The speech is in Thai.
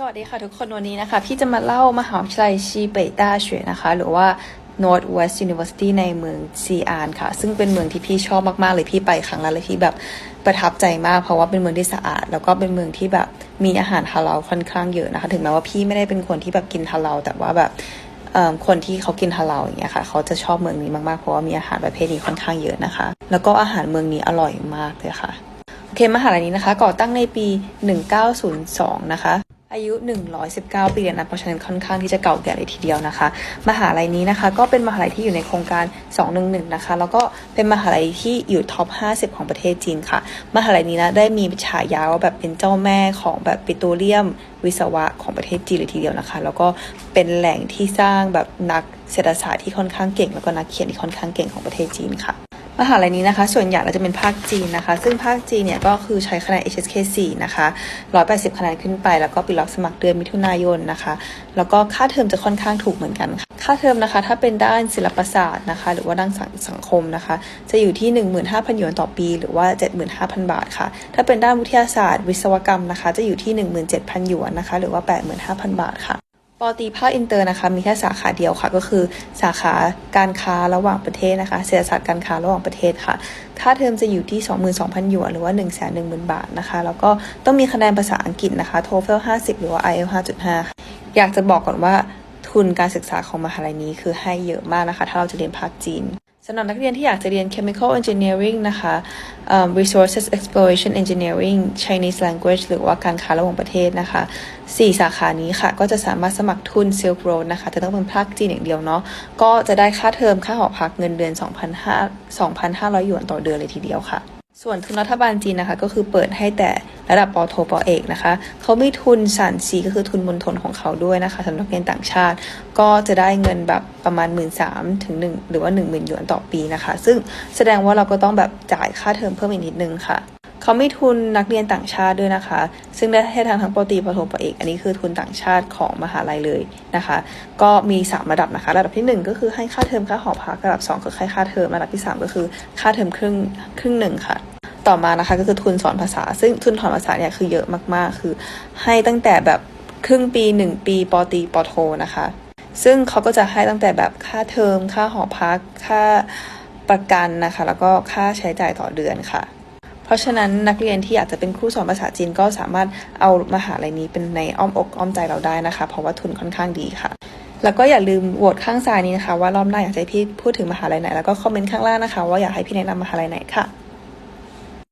สวัสดีค่ะทุกคนวันนี้นะคะ พี่จะมาเล่ามหาวิทยาลัยชีเปต้าเฉวยนะคะ หรือว่า Northwest University ในเมืองซีอานค่ะ ซึ่งเป็นเมืองที่พี่ชอบมาก ๆ เลยพี่ไปครั้งแรกเลยพี่แบบประทับใจมาก เพราะว่าเป็นเมืองที่สะอาด แล้วก็เป็นเมืองที่แบบมีอาหารฮาลาลค่อนข้างเยอะนะคะ ถึงแม้ว่าพี่ไม่ได้เป็นคนที่แบบกินฮาลาลแต่ว่าแบบคนที่เขากินฮาลาลอย่างเงี้ยค่ะ เขาจะชอบเมืองนี้มาก ๆ เพราะว่ามีอาหารประเภทนี้ค่อนข้างเยอะนะคะ แล้วก็อาหารเมืองนี้อร่อยมากเลยค่ะโอเคมหาลัยนี้นะคะก่อตั้งในปี 1902 นะคะ อายุ 119 ปีนะ เพราะฉะนั้นค่อนข้างที่จะเก่าแก่เลยทีเดียวนะคะ มหาลัยนี้นะคะ ก็เป็นมหาลัยที่อยู่ในโครงการ 211 นะคะ แล้วก็เป็นมหาลัยที่อยู่ท็อป 50 ของประเทศจีนค่ะ มหาลัยนี้นะได้มีฉายาว่าแบบเป็นเจ้าแม่ของแบบปิโตรเลียมวิศวะของประเทศจีนเลยทีเดียวนะคะ แล้วก็เป็นแหล่งที่สร้างแบบนักเศรษฐศาสตร์ที่ค่อนข้างเก่ง แล้วก็นักเขียนที่ค่อนข้างเก่งของประเทศจีนค่ะ มหาลัยนี้นะคะ ส่วนใหญ่เราจะเป็นภาคจีนนะคะ ซึ่งภาคจีนเนี่ยก็คือใช้คะแนน HSK 4นะคะ 180 คะแนนขึ้นไป แล้วก็ปิดรับสมัครเดือนมิถุนายนนะคะ แล้วก็ค่าเทอมจะค่อนข้างถูกเหมือนกันค่ะ ค่าเทอมนะคะ ถ้าเป็นด้านศิลปศาสตร์นะคะ หรือว่าด้านสังสังคมนะคะ จะอยู่ที่ 15,000หยวนต่อปี หรือว่า 75,000 บาทค่ะ ถ้าเป็นด้านวิทยาศาสตร์ วิศวกรรมนะคะ จะอยู่ที่ 17,000หยวนนะคะ หรือว่า 85,000 บาทค่ะ ปอตีภาคอินเตอร์นะคะมีแค่สาขาเดียวค่ะ ก็คือสาขาการค้าระหว่างประเทศนะคะเศรษฐศาสตร์การค้าระหว่างประเทศค่ะค่าเทอมจะอยู่ที่ 22,000หยวนหรือว่า 110,000 บาทนะคะ แล้วก็ต้องมีคะแนนภาษาอังกฤษนะคะ TOEFL 50 หรือว่า IELTS 5.5ค่ะอยากจะบอกก่อนว่าทุนการศึกษาของมหาลัยนี้คือให้เยอะมากนะคะ ถ้าเราจะเรียนภาคจีน สำหรับนักเรียนที่อยากจะเรียน chemical engineering นะคะเอิ่ม resources exploration engineering Chinese language หรือว่าการค้าระหว่างประเทศนะคะ 4 สาขานี้ค่ะ ก็จะสามารถสมัครทุน Silk Road นะคะ แต่ต้องเป็นภาคจีนอย่างเดียวเนาะ ก็จะได้ค่าเทอมค่าหอพักเงินเดือน 2,500หยวนต่อเดือนเลยทีเดียวค่ะ ส่วนทุนรัฐบาลจีนนะคะ ก็คือเปิดให้แต่ ระดับปโทปอเอกนะคะเขามีทุนสันซีก็คือทุนมณฑลของเขาด้วยนะคะสำหรับนักเรียนต่างชาติ ก็จะได้เงินแบบประมาณ 1 3ื่นถึง1หรือว่า 1 0,000หยวนต่อปีนะคะ ซึ่งแสดงว่าเราก็ต้องแบบจ่ายค่าเทอมเพิ่มอีกนิดนึงค่ะเขาไมีทุนนักเรียนต่างชาติด้วยนะคะ ซึ่งได้ให้ทางทั้งปตีปโทปเอก อันนี้คือทุนต่างชาติของมหาลัยเลยนะคะ ก็มี 3 ระดับนะคะ ระดับทีหนึ่1 ก็คือให้ค่าเทอมค่าหอพัก ระดับ2ก็ให้ค่าเทอม ระดับที่ 3 ก็คือค่าเทอมครึ่งครึ่งหนึ่งค่ะ ต่อมานะคะก็คือทุนสอนภาษา ซึ่งทุนสอนภาษาเนี่ยคือเยอะมากๆ คือ ให้ตั้งแต่แบบครึ่งปี1ปีปอตีปอโทนะคะ ซึ่งเขาก็จะให้ตั้งแต่แบบค่าเทอม ค่าหอพัก ค่าประกันนะคะ แล้วก็ค่าใช้จ่ายต่อเดือนค่ะ เพราะฉะนั้นนักเรียนที่อยากจะเป็นครูสอนภาษาจีนก็สามารถเอามหาลัยนี้เป็นในอ้อมอกอ้อมใจเราได้นะคะ เพราะว่าทุนค่อนข้างดีค่ะ แล้วก็อย่าลืมโหวตข้างซ้ายนี้นะคะ ว่ารอบหน้าอยากจะให้พี่พูดถึงมหาลัยไหน แล้วก็คอมเมนต์ข้างล่างนะคะ ว่าอยากให้พี่แนะนำมหาลัยไหนค่ะ